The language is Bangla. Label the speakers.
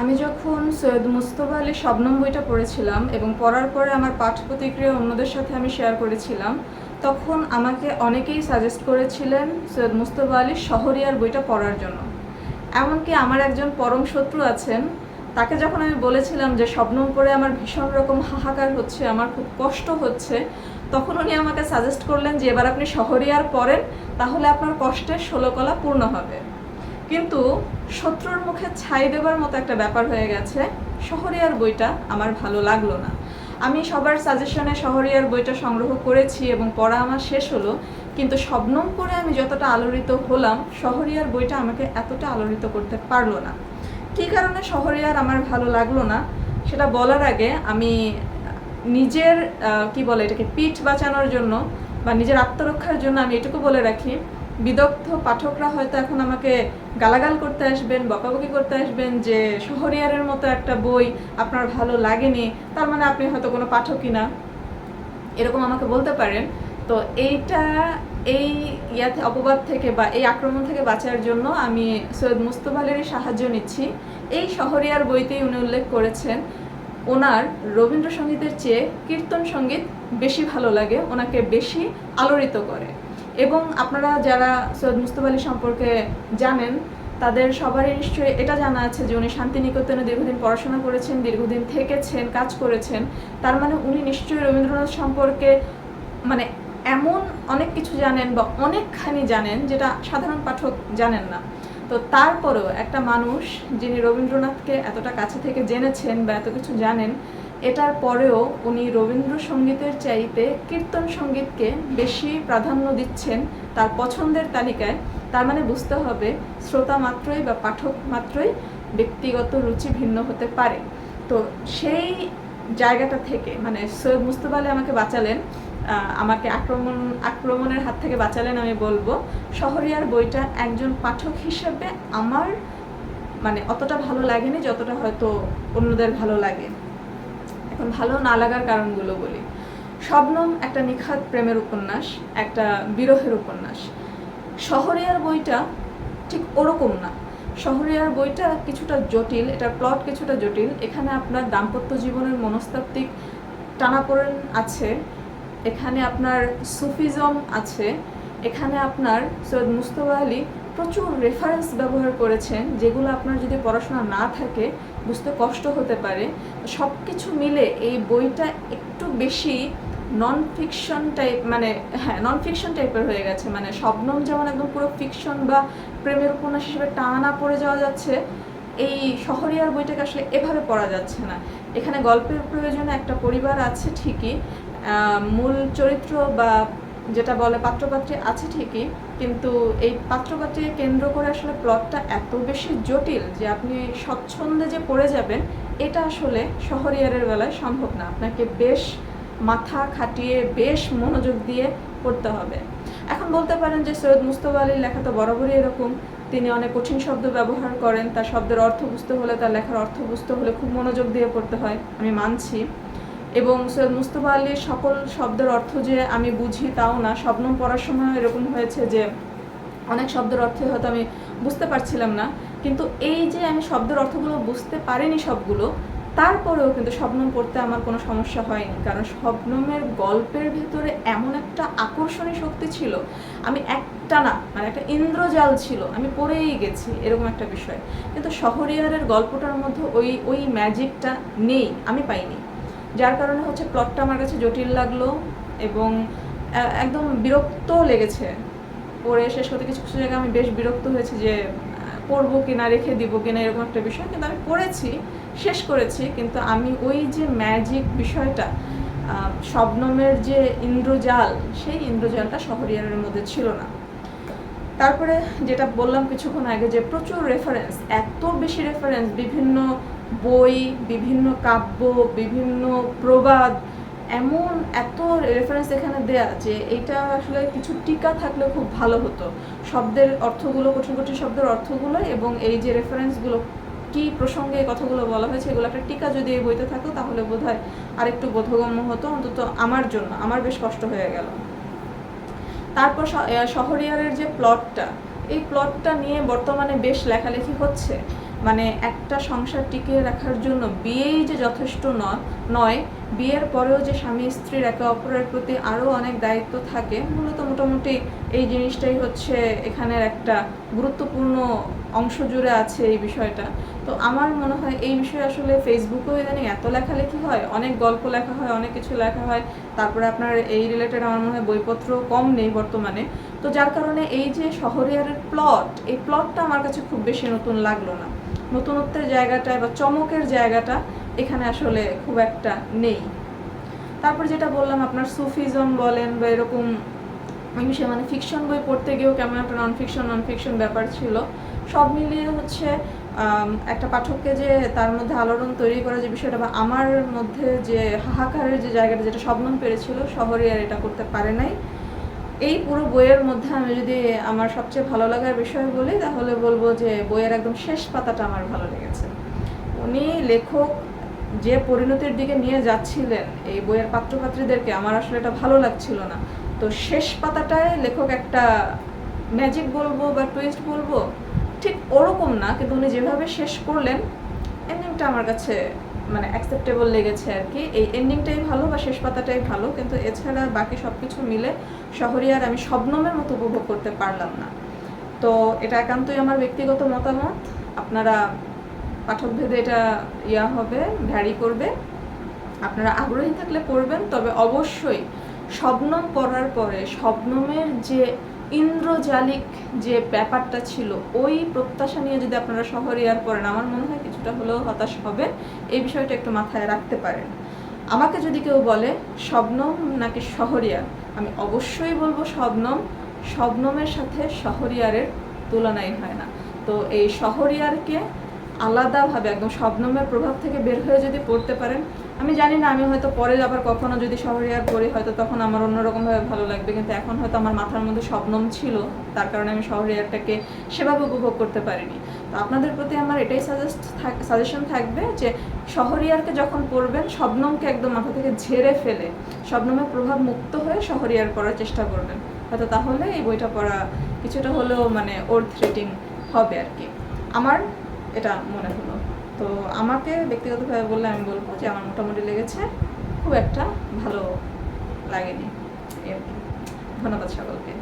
Speaker 1: আমি যখন সৈয়দ মুস্তফা আলী শবনম বইটা পড়েছিলাম এবং পড়ার পরে আমার পাঠ প্রতিক্রিয়া অন্যদের সাথে আমি শেয়ার করেছিলাম, তখন আমাকে অনেকেই সাজেস্ট করেছিলেন সৈয়দ মুস্তফা আলী শহরিয়ার বইটা পড়ার জন্য। এমনকি আমার একজন পরম শত্রু আছেন, তাকে যখন আমি বলেছিলাম যে স্বপ্নম পড়ে আমার ভীষণ রকম হাহাকার হচ্ছে, আমার খুব কষ্ট হচ্ছে, তখন উনি আমাকে সাজেস্ট করলেন যে এবার আপনি শহরিয়ার পড়েন, তাহলে আপনার কষ্টের ষোলকলা পূর্ণ হবে। কিন্তু শত্রুর মুখে ছাই দেবার মতো একটা ব্যাপার হয়ে গেছে। শহরিয়ার বইটা আমার ভালো লাগল না। আমি সবার সাজেশনে শহরিয়ার বইটা সংগ্রহ করেছি এবং পড়া আমার শেষ হলো, কিন্তু শবনম পড়ে আমি যতটা আলোড়িত হলাম, শহরিয়ার বইটা আমাকে এতটা আলোড়িত করতে পারল না। কী কারণে শহরিয়ার আমার ভালো লাগল না? সেটা বলার আগে আমি নিজের কি বলে এটাকে, পিঠ বাঁচানোর জন্য বা নিজের আত্মরক্ষার জন্য আমি এটুকু বলে রাখি বিদগ্ধ পাঠকরা হয়তো এখন আমাকে গালাগাল করতে আসবেন, বকাবকি করতে আসবেন যে শহরিয়ারের মতো একটা বই আপনার ভালো লাগেনি, তার মানে আপনি হয়তো কোনো পাঠকই না। এরকম আমাকে বলতে পারেন। তো এইটা, এই ইয়াতে অপবাদ থেকে বা এই আক্রমণ থেকে বাঁচার জন্য আমি সৈয়দ মুস্তফা আলীর সাহায্য নিচ্ছি। এই শহরিয়ার বইতেই উনি উল্লেখ করেছেন, ওনার রবীন্দ্রসঙ্গীতের চেয়ে কীর্তন সংগীত বেশি ভালো লাগে, ওনাকে বেশি আলোড়িত করে। এবং আপনারা যারা সৈয়দ মুস্তফা আলী সম্পর্কে জানেন, তাদের সবারই নিশ্চয়ই এটা জানা আছে যে উনি শান্তিনিকেতনে দীর্ঘদিন পড়াশোনা করেছেন, দীর্ঘদিন থেকেছেন, কাজ করেছেন। তার মানে উনি নিশ্চয়ই রবীন্দ্রনাথ সম্পর্কে মানে এমন অনেক কিছু জানেন বা অনেকখানি জানেন যেটা সাধারণ পাঠক জানেন না। তো তারপরেও একটা মানুষ যিনি রবীন্দ্রনাথকে এতটা কাছে থেকে জেনেছেন বা এত কিছু জানেন এটার পরেও উনি রবীন্দ্রসঙ্গীতের চাইতে কীর্তন সঙ্গীতকে বেশি প্রাধান্য দিচ্ছেন তার পছন্দের তালিকায়। তার মানে বুঝতে হবে শ্রোতা মাত্রই বা পাঠক মাত্রই ব্যক্তিগত রুচি ভিন্ন হতে পারে। তো সেই জায়গাটা থেকে মানে সৈয়দ মুস্তফা আলী আমাকে বাঁচালেন আমাকে আক্রমণ, আক্রমণের হাত থেকে বাঁচালেন আমি বলব, শহরিয়ার বইটা একজন পাঠক হিসেবে আমার মানে অতটা ভালো লাগেনি, যতটা হয়তো অন্যদের ভালো লাগে। এখন ভালো না লাগার কারণগুলো বলি। শবনম একটা নিখাত প্রেমের উপন্যাস, একটা বিরহের উপন্যাস। শহরিয়ার বইটা ঠিক ওরকম না। শহরিয়ার বইটা কিছুটা জটিল এটার প্লট কিছুটা জটিল। এখানে আপনার দাম্পত্য জীবনের মনস্তাত্ত্বিক টানাপোড়েন আছে, এখানে আপনার সুফিজম আছে, এখানে আপনার সৈয়দ মুস্তফা আলী প্রচুর রেফারেন্স ব্যবহার করেছেন, যেগুলো আপনার যদি পড়াশোনা না থাকে, বুঝতে কষ্ট হতে পারে। সব কিছু মিলে এই বইটা একটু বেশি নন ফিকশন টাইপ মানে হ্যাঁ নন ফিকশন টাইপের হয়ে গেছে। মানে শবনম যেমন একদম পুরো ফিকশন বা প্রেমের উপন্যাস হিসেবে টানা পড়ে যাওয়া যাচ্ছে, এই শহরিয়ার বইটাকে আসলে এভাবে পড়া যাচ্ছে না। এখানে গল্পের প্রয়োজনে একটা পরিবার আছে ঠিকই মূল চরিত্র বা যেটা বলে পাত্রপাত্রী আছে ঠিকই কিন্তু এই পাত্রপাত্রীকে কেন্দ্র করে আসলে প্লটটা এত বেশি জটিল যে আপনি স্বচ্ছন্দে যে পড়ে যাবেন, এটা আসলে শহরিয়ারের বেলায় সম্ভব না। আপনাকে বেশ মাথা খাটিয়ে, বেশ মনোযোগ দিয়ে পড়তে হবে। এখন বলতে পারেন যে সৈয়দ মুস্তফা আলীর লেখা তো বরাবরই এরকম। তিনি অনেক কঠিন শব্দ ব্যবহার করেন, তার শব্দের অর্থ বুঝতে হলে, তার লেখার অর্থ বুঝতে হলে খুব মনোযোগ দিয়ে পড়তে হয়। আমি মানছি। এবং সৈয়দ মুস্তফা আলীর সকল শব্দের অর্থ যে আমি বুঝি তাও না, শবনম পড়ার সময় এরকম হয়েছে যে অনেক শব্দের অর্থ হয়তো আমি বুঝতে পারছিলাম না। কিন্তু এই যে আমি শব্দের অর্থগুলো বুঝতে পারিনি সবগুলো, তারপরেও কিন্তু শবনম পড়তে আমার কোনো সমস্যা হয়নি। কারণ স্বপ্নমের গল্পের ভিতরে এমন একটা আকর্ষণীয় শক্তি ছিল, আমি একটা না মানে একটা ইন্দ্রজাল ছিল, আমি পড়েই গেছি এরকম একটা বিষয়। কিন্তু শহরিয়ারের গল্পটার মধ্যে ওই ওই ম্যাজিকটা নেই, আমি পাইনি। যার কারণে হচ্ছে প্লটটা আমার কাছে জটিল লাগল এবং একদম বিরক্ত লেগেছে। পড়ে শেষ হতে কিছু কিছু জায়গায় আমি বেশ বিরক্ত হয়েছি যে, পড়ব কিনা, রেখে দিব কিনা, এরকম একটা বিষয়। কিন্তু আমি পড়েছি, শেষ করেছি, কিন্তু আমি ওই যে ম্যাজিক বিষয়টা শবনমের যে ইন্দ্রজাল, সেই ইন্দ্রজালটা শহরিয়ারের মধ্যে ছিল না। তারপরে যেটা বললাম কিছুক্ষণ আগে যে প্রচুর রেফারেন্স এত বেশি রেফারেন্স বিভিন্ন বই, বিভিন্ন কাব্য, বিভিন্ন প্রবাদ, এমন এত রেফারেন্স এখানে দেয়া যে এটা আসলে কিছু টিকা থাকলে খুব ভালো হতো। শব্দের অর্থগুলো, কঠিন কঠিন শব্দের অর্থগুলো এবং এই যে রেফারেন্সগুলো কি প্রসঙ্গে এই কথাগুলো বলা হয়েছে, এগুলো একটা টিকা যদি এই বইতে থাকতো তাহলে বোধ হয় আরেকটু বোধগম্য হতো, অন্তত আমার জন্য। আমার বেশ কষ্ট হয়ে গেল। তারপর শহরিয়ারের যে প্লটটা এই প্লটটা নিয়ে বর্তমানে বেশ লেখালেখি হচ্ছে। মানে একটা সংসার টিকিয়ে রাখার জন্য বিয়েই যে যথেষ্ট নয়, বিয়ের পরেও যে স্বামী স্ত্রীর একে অপরের প্রতি আরও অনেক দায়িত্ব থাকে, মূলত মোটামুটি এই জিনিসটাই হচ্ছে এখানের একটা গুরুত্বপূর্ণ অংশ জুড়ে আছে এই বিষয়টা। তো আমার মনে হয় এই বিষয়ে আসলে ফেসবুকেও ইদানিং এত লেখালেখি হয়, অনেক গল্প লেখা হয়, অনেক কিছু লেখা হয়, তারপরে আপনার এই রিলেটেড আমার মনে হয় বইপত্র কম নেই বর্তমানে। তো যার কারণে এই যে শহরিয়ারের প্লট এই প্লটটা আমার কাছে খুব বেশি নতুন লাগল না। নতুনত্বের জায়গাটা বা চমকের জায়গাটা এখানে আসলে খুব একটা নেই। তারপর যেটা বললাম আপনার সুফিজম বলেন বা এরকম ওই বিষয়ে মানে ফিকশন বই পড়তে গিয়েও কেমন একটা নন ফিকশন নন ফিকশন ব্যাপার ছিল। সব মিলিয়ে হচ্ছে আম, একটা পাঠককে যে তার মধ্যে আলোড়ন তৈরি করা যে বিষয়টা বা আমার মধ্যে যে হাহাকারের যে জায়গাটা যেটা স্বপ্নম পেরেছিল শহরে আর এটা করতে পারে নাই। এই পুরো বইয়ের মধ্যে আমি যদি আমার সবচেয়ে ভালো লাগার বিষয় বলি, তাহলে বলব যে বইয়ের একদম শেষ পাতাটা আমার ভালো লেগেছে। উনি লেখক যে পরিণতির দিকে নিয়ে যাচ্ছিলেন এই বইয়ের পাত্রপাত্রীদেরকে, আমার আসলে এটা ভালো লাগছিল না। তো শেষ পাতাটায় লেখক একটা ম্যাজিক বলব বা টুইস্ট বলব, ঠিক ওরকম না, কিন্তু উনি যেভাবে শেষ করলেন এন্ডিংটা আমার কাছে মানে অ্যাকসেপ্টেবল লেগেছে আর কি। এই এন্ডিংটাই ভালো বা শেষ পাতাটাই ভালো, কিন্তু এছাড়া বাকি সব কিছু মিলে শহরিয়ার আমি শবনমের মতো উপভোগ করতে পারলাম না। তো এটা একান্তই আমার ব্যক্তিগত মতামত। আপনারা পাঠক ভেদে এটা ইয়া হবে, ভ্যারি করবে। আপনারা আগ্রহী থাকলে পড়বেন তবে অবশ্যই শবনম পড়ার পরে শবনমের যে ইন্দ্রজালিক যে ব্যাপারটা ছিল, ওই প্রত্যাশা নিয়ে যদি আপনারা শহরে শহরিয়ার পড়েন, আমার মনে হয় কিছুটা হলেও হতাশ হবে এই বিষয়টা একটু মাথায় রাখতে পারেন। আমাকে যদি কেউ বলে, শবনম নাকি শহরিয়ার? আমি অবশ্যই বলব শবনম। শবনমের সাথে শহরিয়ারের তুলনাই হয় না। তো এই শহরিয়ারকে আলাদাভাবে, একদম শবনমের প্রভাব থেকে বের হয়ে যদি পড়তে পারেন আমি জানি না, আমি হয়তো পরে আবার কখনো যদি শহরিয়ার পড়ি, হয়তো তখন আমার অন্যরকমভাবে ভালো লাগবে। কিন্তু এখন হয়তো আমার মাথার মধ্যে স্বপ্নম ছিল, তার কারণে আমি শহরিয়ারটাকে সেভাবে উপভোগ করতে পারিনি। তো আপনাদের প্রতি আমার এটাই সাজেস্ট সাজেশন থাকবে যে, শহরিয়ারকে যখন পড়বেন শবনমকে একদম মাথা থেকে ঝেড়ে ফেলে শবনমের প্রভাব মুক্ত হয়ে শহরিয়ার পড়ার চেষ্টা করবেন। হয়তো তাহলে এই বইটা পড়া কিছুটা হলেও মানে ওর থ্রেটিং হবে আর কি। আমার এটা মনে হলো। তো আমাকে ব্যক্তিগতভাবে বললে আমি বলব যে আমার মোটামুটি লেগেছে। খুব একটা ভালো লাগেনি। ধন্যবাদ সকলকে।